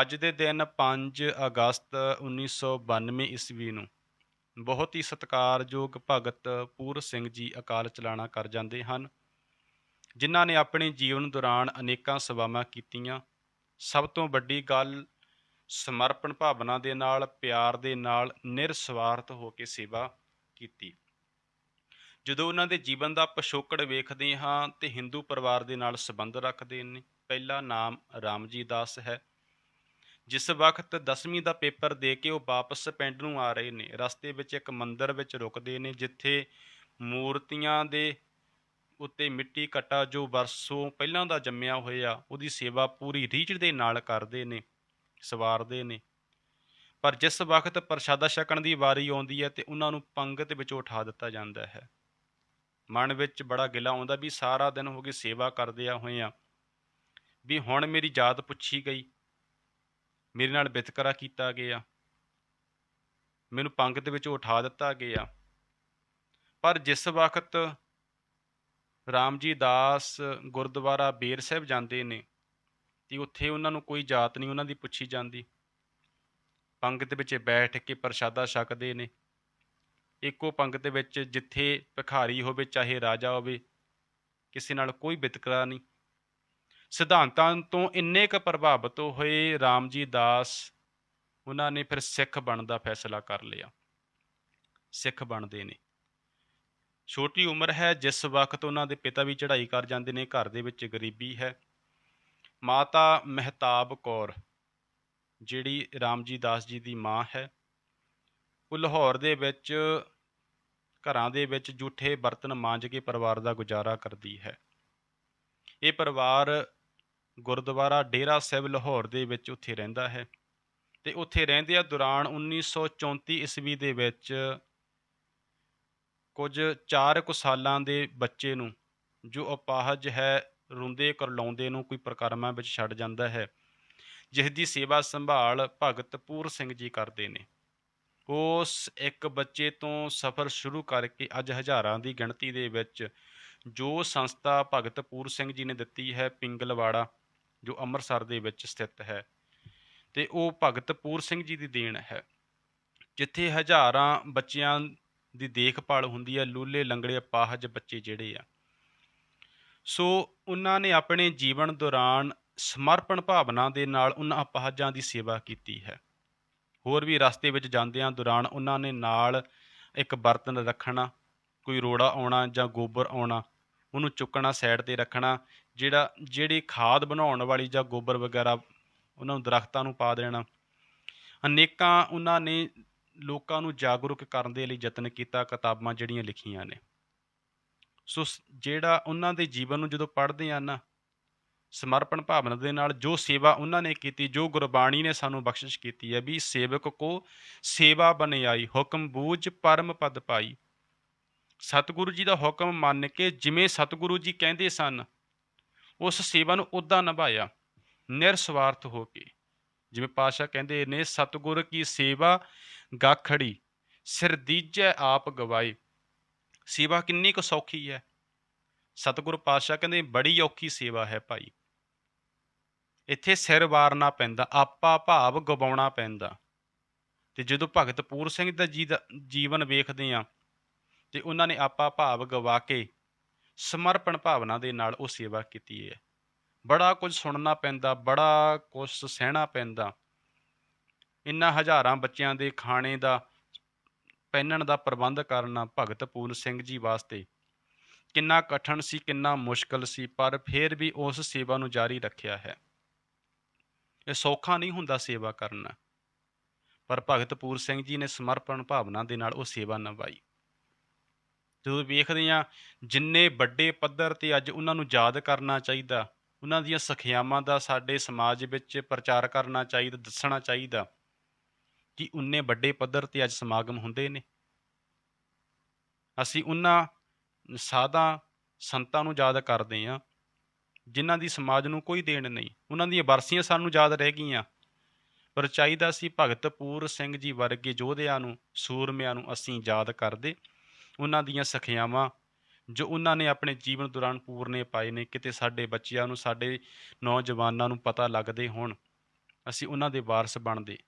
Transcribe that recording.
ਅੱਜ ਦੇ ਦਿਨ 5 ਅਗਸਤ 1992 ਈਸਵੀ ਨੂੰ ਬਹੁਤ ਹੀ ਸਤਿਕਾਰਯੋਗ ਭਗਤ ਪੂਰ ਸਿੰਘ ਜੀ ਅਕਾਲ ਚਲਾਣਾ ਕਰ ਜਾਂਦੇ ਹਨ, ਜਿਨ੍ਹਾਂ ਨੇ ਆਪਣੇ ਜੀਵਨ ਦੌਰਾਨ ਅਨੇਕਾਂ ਸੇਵਾਵਾਂ ਕੀਤੀਆਂ। ਸਭ ਤੋਂ ਵੱਡੀ ਗੱਲ ਸਮਰਪਣ ਭਾਵਨਾ ਦੇ ਨਾਲ, ਪਿਆਰ ਦੇ ਨਾਲ, ਨਿਰਸਵਾਰਥ ਹੋ ਕੇ ਸੇਵਾ ਕੀਤੀ। ਜਦੋਂ ਉਹਨਾਂ ਦੇ ਜੀਵਨ ਦਾ ਪਿਛੋਕੜ ਵੇਖਦੇ ਹਾਂ ਤੇ ਹਿੰਦੂ ਪਰਿਵਾਰ ਦੇ ਨਾਲ ਸੰਬੰਧ ਰੱਖਦੇ ਨੇ, ਪਹਿਲਾ ਨਾਮ ਰਾਮਜੀ ਦਾਸ ਹੈ। ਜਿਸ ਵਕਤ 10ਵੀਂ ਦਾ ਪੇਪਰ ਦੇ ਕੇ ਉਹ ਵਾਪਸ ਪਿੰਡ ਨੂੰ ਆ ਰਹੇ ਨੇ, ਰਸਤੇ ਵਿੱਚ ਇੱਕ ਮੰਦਿਰ ਵਿੱਚ ਰੁਕਦੇ ਨੇ, ਜਿੱਥੇ ਮੂਰਤੀਆਂ ਦੇ ਉੱਤੇ ਮਿੱਟੀ ਘਟਾ ਜੋ ਵਰਸੋਂ ਪਹਿਲਾਂ ਦਾ ਜੰਮਿਆ ਹੋਇਆ, ਉਹਦੀ ਸੇਵਾ ਪੂਰੀ ਰੀਝ ਦੇ ਨਾਲ ਕਰਦੇ ਨੇ, ਸਵਾਰਦੇ ਨੇ। ਪਰ ਜਿਸ ਵਕਤ ਪ੍ਰਸ਼ਾਦਾ ਛਕਣ ਦੀ ਵਾਰੀ ਆਉਂਦੀ ਹੈ ਤੇ ਉਹਨਾਂ ਨੂੰ ਪੰਗਤ ਵਿੱਚ ਉਠਾ ਦਿੱਤਾ ਜਾਂਦਾ ਹੈ। ਮਨ ਵਿੱਚ ਬੜਾ ਗਿਲਾ ਆਉਂਦਾ ਵੀ ਸਾਰਾ ਦਿਨ ਹੋ ਗਏ ਸੇਵਾ ਕਰਦੇ ਆ ਹੋਏ ਆ, ਵੀ ਹੁਣ ਮੇਰੀ ਜਾਤ ਪੁੱਛੀ ਗਈ। ਮੇਰੇ ਨਾਲ ਵਿਤਕਰਾ ਕੀਤਾ ਗਿਆ। ਮੈਨੂੰ ਪੰਗ ਦੇ ਵਿੱਚ ਉਠਾ ਦਿੱਤਾ ਗਿਆ। ਪਰ ਜਿਸ ਵਕਤ ਰਾਮ ਜੀ ਦਾਸ ਗੁਰਦੁਆਰਾ ਬੇਰ ਸਾਹਿਬ ਜਾਂਦੇ ਨੇ, ਤੇ ਉੱਥੇ ਉਹਨਾਂ ਨੂੰ ਕੋਈ ਜਾਤ ਨਹੀਂ ਉਹਨਾਂ ਦੀ ਪੁੱਛੀ ਜਾਂਦੀ। ਪੰਗਤ ਵਿੱਚ ਬੈਠ ਕੇ ਪ੍ਰਸ਼ਾਦਾ ਛਕਦੇ ਨੇ। ਇੱਕੋ ਪੰਗਤ ਵਿੱਚ ਜਿੱਥੇ ਭਿਖਾਰੀ ਹੋਵੇ, ਚਾਹੇ ਰਾਜਾ ਹੋਵੇ, ਕਿਸੇ ਨਾਲ ਕੋਈ ਵਿਤਕਰਾ ਨਹੀਂ। ਸਿਧਾਂਤਾਂ ਤੋਂ ਇੰਨੇ ਕੁ ਪ੍ਰਭਾਵਿਤ ਹੋਏ ਰਾਮਜੀ ਦਾਸ, ਉਹਨਾਂ ਨੇ ਫਿਰ ਸਿੱਖ ਬਣਨ ਦਾ ਫੈਸਲਾ ਕਰ ਲਿਆ। ਸਿੱਖ ਬਣਦੇ ਨੇ। ਛੋਟੀ ਉਮਰ ਹੈ, ਜਿਸ ਵਕਤ ਉਹਨਾਂ ਦੇ ਪਿਤਾ ਵੀ ਚੜ੍ਹਾਈ ਕਰ ਜਾਂਦੇ ਨੇ, ਘਰ ਦੇ ਵਿੱਚ ਗਰੀਬੀ ਹੈ। ਮਾਤਾ ਮਹਿਤਾਬ ਕੌਰ, ਜਿਹੜੀ ਰਾਮਜੀ ਦਾਸ ਜੀ ਦੀ ਮਾਂ ਹੈ, ਉਹ ਲਾਹੌਰ ਦੇ ਵਿੱਚ, ਘਰਾਂ ਦੇ ਵਿੱਚ ਜੂਠੇ ਬਰਤਨ ਮਾਂਜ ਕੇ ਪਰਿਵਾਰ ਦਾ ਗੁਜ਼ਾਰਾ ਕਰਦੀ ਹੈ। ਇਹ ਪਰਿਵਾਰ ਗੁਰਦੁਆਰਾ ਡੇਰਾ ਸਾਹਿਬ ਲਾਹੌਰ ਦੇ ਵਿੱਚ ਉੱਥੇ ਰਹਿੰਦਾ ਹੈ ਤੇ ਉੱਥੇ ਰਹਿੰਦਿਆਂ ਦੌਰਾਨ 1934 ਈਸਵੀ ਦੇ ਵਿੱਚ ਕੁਝ 4 ਕੁ ਸਾਲਾਂ ਦੇ ਬੱਚੇ ਨੂੰ, ਜੋ ਅਪਾਹਜ ਹੈ, ਰੁੰਦੇ ਕਰਲਾਉਂਦੇ ਨੂੰ ਕੋਈ ਪ੍ਰਕਰਮਾਂ ਵਿੱਚ ਛੱਡ ਜਾਂਦਾ ਹੈ, ਜਿਸ ਦੀ ਸੇਵਾ ਸੰਭਾਲ ਭਗਤ ਪੂਰ ਸਿੰਘ ਜੀ ਕਰਦੇ ਨੇ। ਉਸ ਇੱਕ ਬੱਚੇ ਤੋਂ ਸਫ਼ਰ ਸ਼ੁਰੂ ਕਰਕੇ ਅੱਜ ਹਜ਼ਾਰਾਂ ਦੀ ਗਿਣਤੀ ਦੇ ਵਿੱਚ ਜੋ ਸੰਸਥਾ ਭਗਤ ਪੂਰ ਸਿੰਘ ਜੀ ਨੇ ਦਿੱਤੀ ਹੈ, ਪਿੰਗਲਵਾੜਾ ਜੋ ਅੰਮ੍ਰਿਤਸਰ ਦੇ ਵਿੱਚ ਸਥਿਤ ਹੈ ਤੇ ਉਹ ਭਗਤ ਪੂਰ ਸਿੰਘ ਜੀ ਦੀ ਦੇਣ ਹੈ। ਜਿੱਥੇ ਹਜ਼ਾਰਾਂ ਬੱਚਿਆਂ ਦੀ ਦੇਖਭਾਲ ਹੁੰਦੀ ਹੈ, ਲੂਲੇ ਲੰਗੜੇ ਅਪਾਹਜ ਬੱਚੇ ਜਿਹੜੇ ਆ। ਸੋ ਉਹਨਾਂ ਨੇ ਆਪਣੇ ਜੀਵਨ ਦੌਰਾਨ ਸਮਰਪਣ ਭਾਵਨਾ ਦੇ ਨਾਲ ਉਹਨਾਂ ਅਪਾਹਜਾਂ ਦੀ ਸੇਵਾ ਕੀਤੀ ਹੈ। ਹੋਰ ਵੀ ਰਸਤੇ ਵਿੱਚ ਜਾਂਦਿਆਂ ਦੌਰਾਨ ਉਹਨਾਂ ਨੇ ਨਾਲ ਇੱਕ ਬਰਤਨ ਰੱਖਣਾ, ਕੋਈ ਰੋੜਾ ਆਉਣਾ ਜਾਂ ਗੋਬਰ ਆਉਣਾ ਉਹਨੂੰ ਚੁੱਕਣਾ ਸਾਈਡ ਤੇ ਰੱਖਣਾ, ਜਿਹੜਾ, ਜਿਹੜੀ ਖਾਦ ਬਣਾਉਣ ਵਾਲੀ ਜਾਂ ਗੋਬਰ ਵਗੈਰਾ, ਉਹਨਾਂ ਨੂੰ ਦਰਖਤਾਂ ਨੂੰ ਪਾ ਦੇਣਾ। ਅਨੇਕਾਂ ਉਹਨਾਂ ਨੇ ਲੋਕਾਂ ਨੂੰ ਜਾਗਰੂਕ ਕਰਨ ਦੇ ਲਈ ਯਤਨ ਕੀਤਾ, ਕਿਤਾਬਾਂ ਜਿਹੜੀਆਂ ਲਿਖੀਆਂ ਨੇ। ਸੋ ਜਿਹੜਾ ਉਹਨਾਂ ਦੇ ਜੀਵਨ ਨੂੰ ਜਦੋਂ ਪੜ੍ਹਦੇ ਆ ਨਾ, ਸਮਰਪਣ ਭਾਵਨਾ ਦੇ ਨਾਲ ਜੋ ਸੇਵਾ ਉਹਨਾਂ ਨੇ ਕੀਤੀ, ਜੋ ਗੁਰਬਾਣੀ ਨੇ ਸਾਨੂੰ ਬਖਸ਼ਿਸ਼ ਕੀਤੀ ਹੈ ਵੀ ਸੇਵਕ ਕੋ ਸੇਵਾ ਬਨਿਆਈ ਹੁਕਮ ਬੂਝ ਪਰਮ ਪਦ ਪਾਈ। ਸਤਿਗੁਰੂ ਜੀ ਦਾ ਹੁਕਮ ਮੰਨ ਕੇ ਜਿਵੇਂ ਸਤਿਗੁਰੂ ਜੀ ਕਹਿੰਦੇ ਸਨ, ਉਸ ਸੇਵਾ ਨੂੰ ਉਦਾਂ ਨਿਭਾਇਆ, ਨਿਰਸਵਾਰਥ ਹੋ ਕੇ। ਜਿਵੇਂ ਪਾਸ਼ਾ ਕਹਿੰਦੇ ਨੇ, ਸਤਿਗੁਰ ਕੀ ਸੇਵਾ ਗਾਖੜੀ, ਸਿਰ ਦੀਜੈ ਆਪ ਗਵਾਏ। ਸੇਵਾ ਕਿੰਨੀ ਕੁ ਸੌਖੀ ਹੈ। ਸਤਿਗੁਰ ਪਾਤਸ਼ਾਹ ਕਹਿੰਦੇ, ਬੜੀ ਔਖੀ ਸੇਵਾ ਹੈ ਭਾਈ। ਇੱਥੇ ਸਿਰ ਵਾਰਨਾ ਪੈਂਦਾ, ਆਪਾ ਭਾਵ ਗਵਾਉਣਾ ਪੈਂਦਾ। ਤੇ ਜਦੋਂ ਭਗਤ ਪੂਰ ਸਿੰਘ ਦਾ ਜੀ ਦਾ ਜੀਵਨ ਵੇਖਦੇ ਆ ਤੇ ਉਹਨਾਂ ਨੇ ਆਪਾ ਭਾਵ ਗਵਾ ਕੇ ਸਮਰਪਣ ਭਾਵਨਾ ਦੇ ਨਾਲ ਉਹ ਸੇਵਾ ਕੀਤੀ ਹੈ। ਬੜਾ ਕੁਝ ਸੁਣਨਾ ਪੈਂਦਾ, ਬੜਾ ਕੁਝ ਸਹਿਣਾ ਪੈਂਦਾ। ਇਨ੍ਹਾਂ ਹਜ਼ਾਰਾਂ ਬੱਚਿਆਂ ਦੇ ਖਾਣੇ ਦਾ, ਪਹਿਨਣ ਦਾ ਪ੍ਰਬੰਧ ਕਰਨਾ ਭਗਤ ਪੂਰਨ ਸਿੰਘ ਜੀ ਵਾਸਤੇ ਕਿੰਨਾ ਕਠਿਨ ਸੀ, ਕਿੰਨਾ ਮੁਸ਼ਕਲ ਸੀ, ਪਰ ਫਿਰ ਵੀ ਉਸ ਸੇਵਾ ਨੂੰ ਜਾਰੀ ਰੱਖਿਆ ਹੈ। ਇਹ ਸੌਖਾ ਨਹੀਂ ਹੁੰਦਾ ਸੇਵਾ ਕਰਨਾ। ਪਰ ਭਗਤ ਪੂਰ ਸਿੰਘ ਜੀ ਨੇ ਸਮਰਪਣ ਭਾਵਨਾ ਦੇ ਨਾਲ ਉਹ ਸੇਵਾ ਨਿਭਾਈ। ਜਦੋਂ ਵੇਖਦੇ ਆ ਜਿੰਨੇ ਵੱਡੇ ਪੱਧਰ ਤੇ ਅੱਜ ਉਹਨਾਂ ਨੂੰ ਯਾਦ ਕਰਨਾ ਚਾਹੀਦਾ, ਉਹਨਾਂ ਦੀਆਂ ਸਖਿਆਵਾਂ ਦਾ ਸਾਡੇ ਸਮਾਜ ਵਿੱਚ ਪ੍ਰਚਾਰ ਕਰਨਾ ਚਾਹੀਦਾ, ਦੱਸਣਾ ਚਾਹੀਦਾ ਕਿ ਉਨੇ ਵੱਡੇ ਪੱਧਰ ਤੇ ਅੱਜ ਸਮਾਗਮ ਹੁੰਦੇ ਨੇ। ਅਸੀਂ ਉਹਨਾਂ ਸਾਧਾਂ ਸੰਤਾਂ ਨੂੰ ਯਾਦ ਕਰਦੇ ਹਾਂ ਜਿਨ੍ਹਾਂ ਦੀ ਸਮਾਜ ਨੂੰ ਕੋਈ ਦੇਣ ਨਹੀਂ। ਉਹਨਾਂ ਦੀਆਂ ਬਰਸੀਆਂ ਸਾਨੂੰ ਯਾਦ ਰਹਿ ਗਈਆਂ। ਪਰ ਚਾਹੀਦਾ ਸੀ ਭਗਤ ਪੂਰ ਸਿੰਘ ਜੀ ਵਰਗੇ ਯੋਧਿਆਂ ਨੂੰ, ਸੂਰਮਿਆਂ ਨੂੰ ਅਸੀਂ ਯਾਦ ਕਰਦੇ ਉਹਨਾਂ ਦੀਆਂ ਸਖਿਆਵਾਂ, ਜੋ ਉਹਨਾਂ ਨੇ ਆਪਣੇ ਜੀਵਨ ਦੌਰਾਨ ਪੂਰਨੇ ਪਾਏ ਨੇ, ਕਿਤੇ ਸਾਡੇ ਬੱਚਿਆਂ ਨੂੰ, ਸਾਡੇ ਨੌਜਵਾਨਾਂ ਨੂੰ ਪਤਾ ਲੱਗਦੇ ਹੋਣ, ਅਸੀਂ ਉਹਨਾਂ ਦੇ ਵਾਰਸ ਬਣਦੇ।